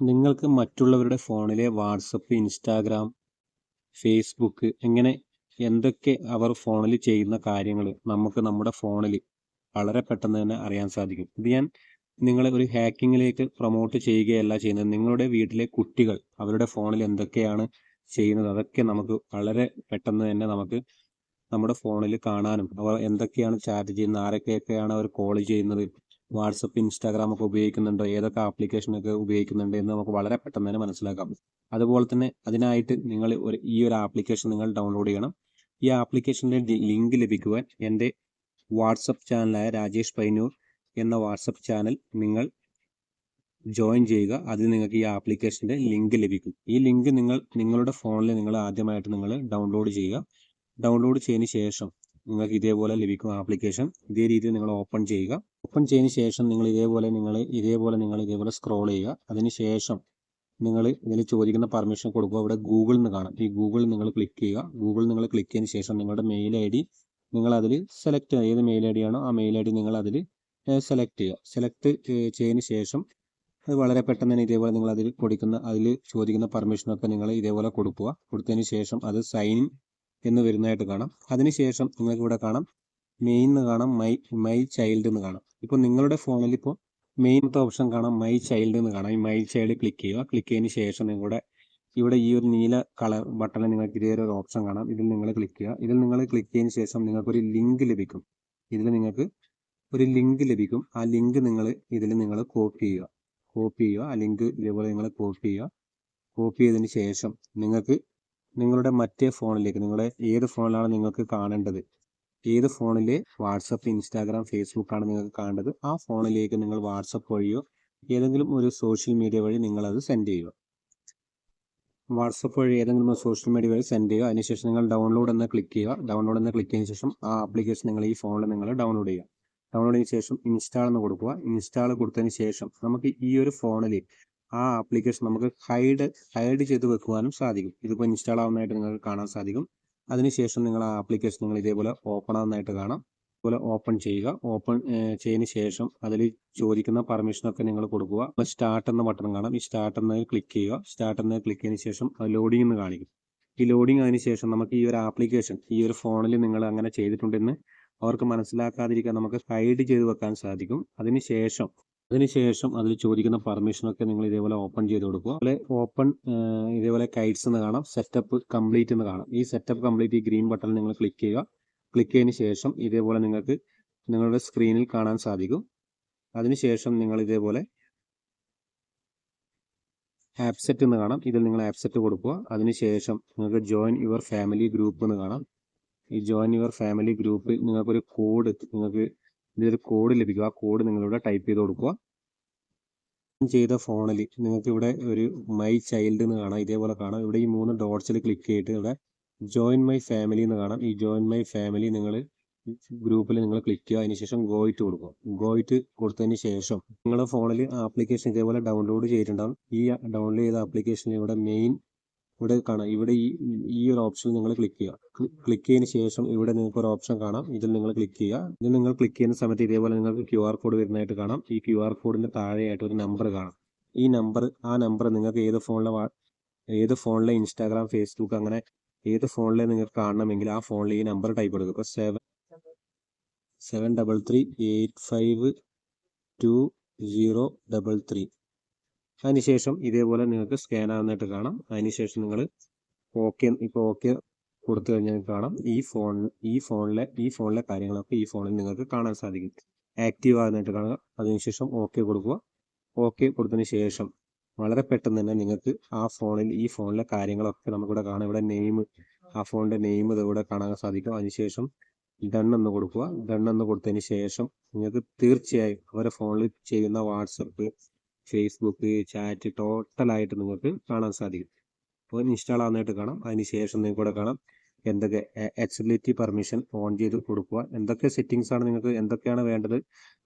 നിങ്ങൾക്ക് മറ്റുള്ളവരുടെ ഫോണിലെ വാട്സപ്പ് ഇൻസ്റ്റാഗ്രാം ഫേസ്ബുക്ക് എങ്ങനെ എന്തൊക്കെ അവർ ഫോണിൽ ചെയ്യുന്ന കാര്യങ്ങൾ നമുക്ക് നമ്മുടെ ഫോണിൽ വളരെ പെട്ടെന്ന് തന്നെ അറിയാൻ സാധിക്കും. ഇത് ഞാൻ നിങ്ങളെ ഒരു ഹാക്കിങ്ങിലേക്ക് പ്രൊമോട്ട് ചെയ്യുകയല്ല ചെയ്യുന്നത്. നിങ്ങളുടെ വീട്ടിലെ കുട്ടികൾ അവരുടെ ഫോണിൽ എന്തൊക്കെയാണ് ചെയ്യുന്നത് അതൊക്കെ നമുക്ക് വളരെ പെട്ടെന്ന് തന്നെ നമുക്ക് നമ്മുടെ ഫോണിൽ കാണാനും അവർ എന്തൊക്കെയാണ് ചാറ്റ് ചെയ്യുന്നത് ആരൊക്കെയൊക്കെയാണ് അവർ കോൾ ചെയ്യുന്നത് വാട്സപ്പ് ഇൻസ്റ്റാഗ്രാം ഒക്കെ ഉപയോഗിക്കുന്നുണ്ടോ? ഏതൊക്കെ ആപ്ലിക്കേഷനൊക്കെ ഉപയോഗിക്കുന്നുണ്ട് എന്ന് നമുക്ക് വളരെ പെട്ടെന്ന് തന്നെ മനസ്സിലാക്കാം. അതുപോലെ തന്നെ അതിനായിട്ട് നിങ്ങൾ ഒരു ഈ ഒരു ആപ്ലിക്കേഷൻ നിങ്ങൾ ഡൗൺലോഡ് ചെയ്യണം. ഈ ആപ്ലിക്കേഷന്റെ ലിങ്ക് ലഭിക്കുവാൻ എന്റെ വാട്സപ്പ് ചാനലായ രാജേഷ് പൈനൂർ എന്ന വാട്സപ്പ് ചാനൽ നിങ്ങൾ ജോയിൻ ചെയ്യുക. അതിൽ നിങ്ങൾക്ക് ഈ ആപ്ലിക്കേഷന്റെ ലിങ്ക് ലഭിക്കും. ഈ ലിങ്ക് നിങ്ങൾ നിങ്ങളുടെ ഫോണിൽ നിങ്ങൾ ആദ്യമായിട്ട് നിങ്ങൾ ഡൗൺലോഡ് ചെയ്യുക. ഡൗൺലോഡ് ചെയ്തതിന് ശേഷം നിങ്ങൾക്ക് ഇതേപോലെ ലഭിക്കും ആപ്ലിക്കേഷൻ ഇതേ രീതിയിൽ നിങ്ങൾ ഓപ്പൺ ചെയ്യുക. ഓപ്പൺ ചെയ്തതിന് ശേഷം നിങ്ങൾ ഇതേപോലെ നിങ്ങൾ ഇതേപോലെ നിങ്ങൾ ഇതേപോലെ സ്ക്രോൾ ചെയ്യുക. അതിന് ശേഷം നിങ്ങൾ ഇതിൽ ചോദിക്കുന്ന പെർമിഷൻ കൊടുക്കുക. ഇവിടെ ഗൂഗിൾ എന്ന് കാണാം. ഈ ഗൂഗിൾ നിങ്ങൾ ക്ലിക്ക് ചെയ്യുക. ഗൂഗിൾ നിങ്ങൾ ക്ലിക്ക് ചെയ്തതിന് ശേഷം നിങ്ങളുടെ മെയിൽ ഐ ഡി നിങ്ങൾ അതിൽ സെലക്ട് ഏത് മെയിൽ ഐ ഡി ആണോ ആ മെയിൽ ഐ ഡി നിങ്ങൾ അതിൽ സെലക്ട് ചെയ്യുക. സെലക്ട് ചെയ്തതിന് ശേഷം അത് വളരെ പെട്ടെന്ന് തന്നെ ഇതേപോലെ നിങ്ങൾ അതിൽ കൊടുക്കുന്ന അതിൽ ചോദിക്കുന്ന പെർമിഷനൊക്കെ നിങ്ങൾ ഇതേപോലെ കൊടുക്കുക. കൊടുത്തതിന് ശേഷം അത് സൈൻ എന്ന് വരുന്നതായിട്ട് കാണാം. അതിനുശേഷം നിങ്ങൾക്ക് ഇവിടെ കാണാം. മെയിൻ എന്ന് കാണാം. മൈ മൈ ചൈൽഡ് എന്ന് കാണാം. ഇപ്പോൾ നിങ്ങളുടെ ഫോണിൽ ഇപ്പോൾ മെയിനത്തെ ഓപ്ഷൻ കാണാം. മൈ ചൈൽഡ് എന്ന് കാണാം. ഈ മൈ ചൈൽഡ് ക്ലിക്ക് ചെയ്യുക. ക്ലിക്ക് ചെയ്തതിന് ശേഷം നിങ്ങളുടെ ഇവിടെ ഈ ഒരു നീല കളർ ബട്ടണിൽ നിങ്ങൾക്ക് ഇതേ ഒരു ഓപ്ഷൻ കാണാം. ഇതിൽ നിങ്ങൾ ക്ലിക്ക് ചെയ്യുക. ഇതിൽ നിങ്ങൾ ക്ലിക്ക് ചെയ്തതിന് ശേഷം നിങ്ങൾക്കൊരു ലിങ്ക് ലഭിക്കും. ഇതിൽ നിങ്ങൾക്ക് ഒരു ലിങ്ക് ലഭിക്കും. ആ ലിങ്ക് നിങ്ങൾ ഇതിൽ നിങ്ങൾ കോപ്പി ചെയ്യുക. കോപ്പി ചെയ്യുക. ആ ലിങ്ക് ഇതേപോലെ നിങ്ങൾ കോപ്പി ചെയ്യുക. കോപ്പി ചെയ്തതിന് ശേഷം നിങ്ങൾക്ക് നിങ്ങളുടെ മറ്റേ ഫോണിലേക്ക് നിങ്ങളുടെ ഏത് ഫോണിലാണ് നിങ്ങൾക്ക് കാണേണ്ടത്? ഏത് ഫോണിൽ വാട്സപ്പ് ഇൻസ്റ്റാഗ്രാം ഫേസ്ബുക്കാണ് നിങ്ങൾക്ക് കാണേണ്ടത്? ആ ഫോണിലേക്ക് നിങ്ങൾ വാട്സപ്പ് വഴിയോ ഏതെങ്കിലും ഒരു സോഷ്യൽ മീഡിയ വഴി നിങ്ങളത് സെൻഡ് ചെയ്യുക. വാട്സപ്പ് വഴി ഏതെങ്കിലും ഒരു സോഷ്യൽ മീഡിയ വഴി സെൻഡ് ചെയ്യുക. അതിനുശേഷം നിങ്ങൾ ഡൗൺലോഡ് എന്ന് ക്ലിക്ക് ചെയ്യുക. ഡൗൺലോഡ് എന്ന് ക്ലിക്ക് ചെയ്തതിനു ശേഷം ആ ആപ്ലിക്കേഷൻ നിങ്ങൾ ഈ ഫോണിൽ നിങ്ങൾ ഡൗൺലോഡ് ചെയ്യുക. ഡൗൺലോഡ് ചെയ്തതിനു ശേഷം ഇൻസ്റ്റാൾ എന്ന് കൊടുക്കുക. ഇൻസ്റ്റാൾ കൊടുത്തതിന് ശേഷം നമുക്ക് ഈ ഒരു ഫോണിൽ ആ ആപ്ലിക്കേഷൻ നമുക്ക് ഹൈഡ് ഹൈഡ് ചെയ്ത് വെക്കുവാനും സാധിക്കും. ഇതിപ്പോൾ ഇൻസ്റ്റാൾ ആവുന്നതായിട്ട് നിങ്ങൾക്ക് കാണാൻ സാധിക്കും. അതിനുശേഷം നിങ്ങൾ ആ ആപ്ലിക്കേഷൻ നിങ്ങൾ ഇതേപോലെ ഓപ്പൺ ആവുന്നതായിട്ട് കാണാം. അതുപോലെ ഓപ്പൺ ചെയ്യുക. ഓപ്പൺ ചെയ്തതിന് ശേഷം അതിൽ ചോദിക്കുന്ന പെർമിഷനൊക്കെ നിങ്ങൾ കൊടുക്കുക. സ്റ്റാർട്ട് എന്ന ബട്ടൺ കാണാം. ഈ സ്റ്റാർട്ട് എന്നതിൽ ക്ലിക്ക് ചെയ്യുക. സ്റ്റാർട്ട് എന്നതിൽ ക്ലിക്ക് ചെയ്തതിന് ശേഷം അത് ലോഡിംഗ് എന്ന് കാണിക്കും. ഈ ലോഡിംഗ് അതിന് ശേഷം നമുക്ക് ഈ ഒരു ആപ്ലിക്കേഷൻ ഈ ഒരു ഫോണിൽ നിങ്ങൾ അങ്ങനെ ചെയ്തിട്ടുണ്ടെന്ന് അവർക്ക് മനസ്സിലാക്കാതിരിക്കാൻ നമുക്ക് ഹൈഡ് ചെയ്ത് വെക്കാൻ സാധിക്കും. അതിന് ശേഷം അതിനുശേഷം അതിൽ ചോദിക്കുന്ന പെർമിഷനൊക്കെ നിങ്ങൾ ഇതേപോലെ ഓപ്പൺ ചെയ്ത് കൊടുക്കുക. അതുപോലെ ഓപ്പൺ ഇതേപോലെ കൈറ്റ്സ് എന്ന് കാണാം. സെറ്റപ്പ് കംപ്ലീറ്റ് എന്ന് കാണാം. ഈ സെറ്റപ്പ് കംപ്ലീറ്റ് ഈ ഗ്രീൻ ബട്ടൺ നിങ്ങൾ ക്ലിക്ക് ചെയ്യുക. ക്ലിക്ക് ചെയ്തതിന് ശേഷം ഇതേപോലെ നിങ്ങൾക്ക് നിങ്ങളുടെ സ്ക്രീനിൽ കാണാൻ സാധിക്കും. അതിനുശേഷം നിങ്ങൾ ഇതേപോലെ ആപ്സെറ്റ് എന്ന് കാണാം. ഇതിൽ നിങ്ങൾ ആപ്സെറ്റ് കൊടുക്കുക. അതിനുശേഷം നിങ്ങൾക്ക് ജോയിൻ യുവർ ഫാമിലി ഗ്രൂപ്പ് എന്ന് കാണാം. ഈ ജോയിൻ യുവർ ഫാമിലി ഗ്രൂപ്പിൽ നിങ്ങൾക്കൊരു കോഡ് നിങ്ങൾക്ക് ഇതിലൊരു കോഡ് ലഭിക്കും. ആ കോഡ് നിങ്ങളിവിടെ ടൈപ്പ് ചെയ്ത് കൊടുക്കുക. ചെയ്ത ഫോണിൽ നിങ്ങൾക്ക് ഇവിടെ ഒരു മൈ ചൈൽഡ് എന്ന് കാണാം. ഇതേപോലെ കാണാം. ഇവിടെ ഈ മൂന്ന് ഡോട്ട്സിൽ ക്ലിക്ക് ചെയ്തിട്ട് ഇവിടെ ജോയിൻ മൈ ഫാമിലി എന്ന് കാണാം. ഈ ജോയിൻ മൈ ഫാമിലി നിങ്ങൾ ഗ്രൂപ്പിൽ നിങ്ങൾ ക്ലിക്ക് ചെയ്യുക. അതിനുശേഷം ഗോയിറ്റ് കൊടുക്കുക. ഗോയിറ്റ് കൊടുത്തതിന് ശേഷം നിങ്ങളുടെ ഫോണിൽ ആപ്ലിക്കേഷൻ ഇതേപോലെ ഡൗൺലോഡ് ചെയ്തിട്ടുണ്ടാകും ഈ ഡൗൺലോഡ് ചെയ്ത ആപ്ലിക്കേഷൻ ഇവിടെ മെയിൻ ഇവിടെ കാണാം. ഇവിടെ ഈ ഈ ഒരു ഓപ്ഷൻ നിങ്ങൾ ക്ലിക്ക് ചെയ്യുക. ക്ലിക്ക് ചെയ്തതിന് ശേഷം ഇവിടെ നിങ്ങൾക്ക് ഒരു ഓപ്ഷൻ കാണാം. ഇതിൽ നിങ്ങൾ ക്ലിക്ക് ചെയ്യുക. ഇതിൽ നിങ്ങൾ ക്ലിക്ക് ചെയ്യുന്ന സമയത്ത് ഇതേപോലെ നിങ്ങൾക്ക് ക്യു ആർ കോഡ് വരുന്നതായിട്ട് കാണാം. ഈ ക്യു ആർ കോഡിന്റെ താഴെയായിട്ട് ഒരു നമ്പർ കാണാം. ഈ നമ്പർ ആ നമ്പർ നിങ്ങൾക്ക് ഏത് ഫോണിലെ ഏത് ഫോണിലെ ഇൻസ്റ്റാഗ്രാം ഫേസ്ബുക്ക് അങ്ങനെ ഏത് ഫോണിലെ നിങ്ങൾക്ക് കാണണമെങ്കിൽ ആ ഫോണിൽ ഈ നമ്പർ ടൈപ്പ് കൊടുക്കുക. ഇപ്പോൾ seven seven double three eight five two zero double three അതിനുശേഷം ഇതേപോലെ നിങ്ങൾക്ക് സ്കാൻ ആവുന്നതായിട്ട് കാണാം. അതിനുശേഷം നിങ്ങൾ ഓക്കെ ഇപ്പോൾ ഓക്കെ കൊടുത്തു കഴിഞ്ഞാൽ കാണാം. ഈ ഫോൺ ഈ ഫോണിലെ ഈ ഫോണിലെ കാര്യങ്ങളൊക്കെ ഈ ഫോണിൽ നിങ്ങൾക്ക് കാണാൻ സാധിക്കും. ആക്റ്റീവ് ആകുന്നതായിട്ട് കാണുക അതിനുശേഷം ഓക്കെ കൊടുക്കുക. ഓക്കെ കൊടുത്തതിന് ശേഷം വളരെ പെട്ടെന്ന് തന്നെ നിങ്ങൾക്ക് ആ ഫോണിൽ ഈ ഫോണിലെ കാര്യങ്ങളൊക്കെ നമുക്കിവിടെ കാണാം. ഇവിടെ നെയിം ആ ഫോണിന്റെ നെയിം ഇതിവിടെ കാണാൻ സാധിക്കും. അതിനുശേഷം ഡണ്ണെന്ന് കൊടുക്കുക. ഡണ്ണെന്ന് കൊടുത്തതിന് ശേഷം നിങ്ങൾക്ക് തീർച്ചയായും അവരെ ഫോണിൽ ചെയ്യുന്ന വാട്സപ്പ് ഫേസ്ബുക്ക് ചാറ്റ് ടോട്ടലായിട്ട് നിങ്ങൾക്ക് കാണാൻ സാധിക്കും. അപ്പോൾ ഇൻസ്റ്റാൾ ആവുന്നതായിട്ട് കാണാം. അതിന് ശേഷം നിങ്ങൾക്ക് ഇവിടെ കാണാം എന്തൊക്കെ ആക്സിബിലിറ്റി പെർമിഷൻ ഓൺ ചെയ്ത് കൊടുക്കുക. എന്തൊക്കെ സെറ്റിങ്സ് ആണ് നിങ്ങൾക്ക് എന്തൊക്കെയാണ് വേണ്ടത്?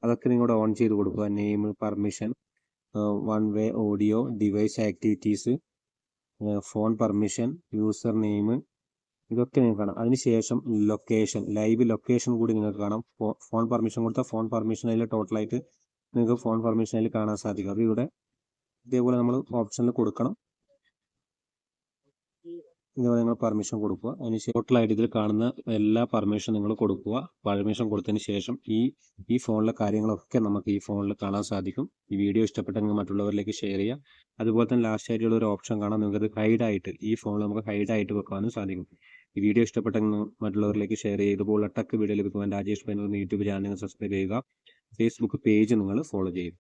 അതൊക്കെ നിങ്ങളുടെ ഓൺ ചെയ്ത് കൊടുക്കുക. Name permission one way audio device activities phone permission user name ഇതൊക്കെ നിങ്ങൾക്ക് കാണാം. അതിനുശേഷം ലൊക്കേഷൻ ലൈവ് ലൊക്കേഷൻ കൂടി നിങ്ങൾക്ക് കാണാം. ഫോൺ പെർമിഷൻ കൊടുത്താൽ ഫോൺ പെർമിഷൻ അതിൽ ടോട്ടലായിട്ട് നിങ്ങൾക്ക് ഫോൺ ഫോർമേഷനിൽ കാണാൻ സാധിക്കും. അപ്പോൾ ഇവിടെ ഇതേപോലെ നമ്മൾ ഓപ്ഷനിൽ കൊടുക്കണം. ഇതുപോലെ നിങ്ങൾ പെർമിഷൻ കൊടുക്കുക. അതിന് ടോട്ടൽ ആയിട്ട് ഇതിൽ കാണുന്ന എല്ലാ പെർമിഷനും നിങ്ങൾ കൊടുക്കുക. പെർമിഷൻ കൊടുത്തതിന് ശേഷം ഈ ഈ ഫോണിലെ കാര്യങ്ങളൊക്കെ നമുക്ക് ഈ ഫോണിൽ കാണാൻ സാധിക്കും. ഈ വീഡിയോ ഇഷ്ടപ്പെട്ടെങ്കിൽ മറ്റുള്ളവരിലേക്ക് ഷെയർ ചെയ്യാം അതുപോലെ തന്നെ ലാസ്റ്റ് ആയിട്ടുള്ള ഒരു ഓപ്ഷൻ കാണാം. നിങ്ങൾക്ക് ഹൈഡ് ആയിട്ട് ഈ ഫോണിൽ നമുക്ക് ഹൈഡ് ആയിട്ട് വെക്കാനും സാധിക്കും. ഈ വീഡിയോ ഇഷ്ടപ്പെട്ടെങ്കിൽ മറ്റുള്ളവരിലേക്ക് ഷെയർ ചെയ്യുക. ഇതുപോലെ ടക്ക് വീഡിയോ ലഭിക്കുവാൻ രാജേഷ് പൈനൂർ യൂട്യൂബ് ചാനൽ നിങ്ങൾ സബ്സ്ക്രൈബ് ചെയ്യുക. ഫേസ്ബുക്ക് പേജ് നിങ്ങൾ ഫോളോ ചെയ്യുക